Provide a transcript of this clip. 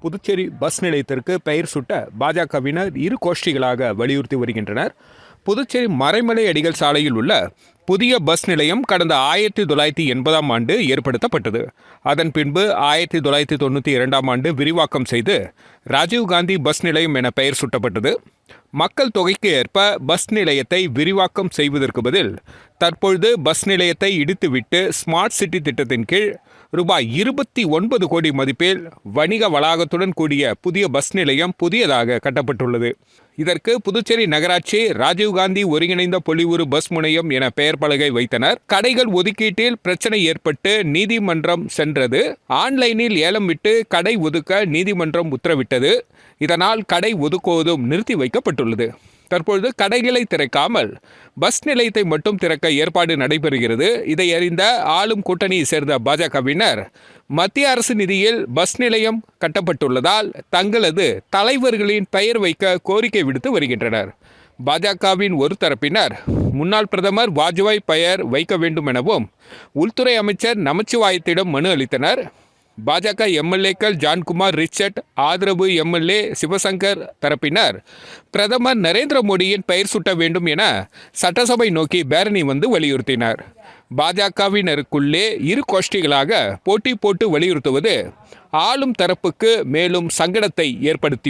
Puducherry bus நிலையத்திற்கு பெயர் சுட்ட பாஜகவினர் இரு கோஷ்டிகளாக வலியுறுத்தி வருகின்றனர். புதுச்சேரி மறைமலை அடிகள் சாலையில் உள்ள புதிய பஸ் நிலையம் கடந்த ஆயிரத்தி தொள்ளாயிரத்தி எண்பதாம் ஆண்டு ஏற்படுத்தப்பட்டது. அதன் பின்பு ஆயிரத்தி தொள்ளாயிரத்தி தொண்ணூற்றி இரண்டாம் ஆண்டு விரிவாக்கம் செய்து ராஜீவ்காந்தி பஸ் நிலையம் என பெயர் சூட்டப்பட்டது. மக்கள் தொகைக்கு ஏற்ப பஸ் நிலையத்தை விரிவாக்கம் செய்வதற்கு பதில் தற்பொழுது பஸ் நிலையத்தை இடித்துவிட்டு ஸ்மார்ட் சிட்டி திட்டத்தின் கீழ் ரூபாய் இருபத்தி ஒன்பது கோடி மதிப்பில் வணிக வளாகத்துடன் கூடிய புதிய பஸ் நிலையம் புதியதாக கட்டப்பட்டுள்ளது. இதற்கு புதுச்சேரி நகராட்சி ராஜீவ்காந்தி ஒருங்கிணைந்த பொலிவுறு பஸ் முனையம் என பெயர் பலகை வைத்தனர். கடைகள் ஒதுக்கீட்டில் பிரச்சனை ஏற்பட்டு நீதிமன்றம் சென்றது. ஆன்லைனில் ஏலம் விட்டு கடை ஒதுக்க நீதிமன்றம் உத்தரவிட்டது. இதனால் கடை ஒதுக்குவதும் நிறுத்தி வைக்கப்பட்டுள்ளது. தற்பொழுது கடைகளை திறக்காமல் பஸ் நிலையத்தை மட்டும் திறக்க ஏற்பாடு நடைபெறுகிறது. இதை அறிந்த ஆளும் கூட்டணியை சேர்ந்த பாஜகவினர் மத்திய அரசு நிதியில் பஸ் நிலையம் கட்டப்பட்டுள்ளதால் தங்களது தலைவர்களின் பெயர் வைக்க கோரிக்கை விடுத்து வருகின்றனர். பாஜகவின் ஒரு தரப்பினர். முன்னாள் பிரதமர் வாஜ்பாய் பெயர் வைக்க வேண்டும் எனவும் உள்துறை அமைச்சர் நமச்சிவாயத்திடம் மனு அளித்தனர். பாஜக எம்எல்ஏக்கள் ஜான்குமார் ரிச்சர்ட் ஆதரவு எம்எல்ஏ சிவசங்கர் தரப்பினர். பிரதமர் நரேந்திர மோடியின் பெயர் சூட்ட வேண்டும் என சட்டசபை நோக்கி பேரணி வந்து வலியுறுத்தினர். பாஜகவினருக்குள்ளே இரு கோஷ்டிகளாக போட்டி போட்டு வலியுறுத்துவது ஆளும் தரப்புக்கு மேலும் சங்கடத்தை ஏற்படுத்தியுள்ளது.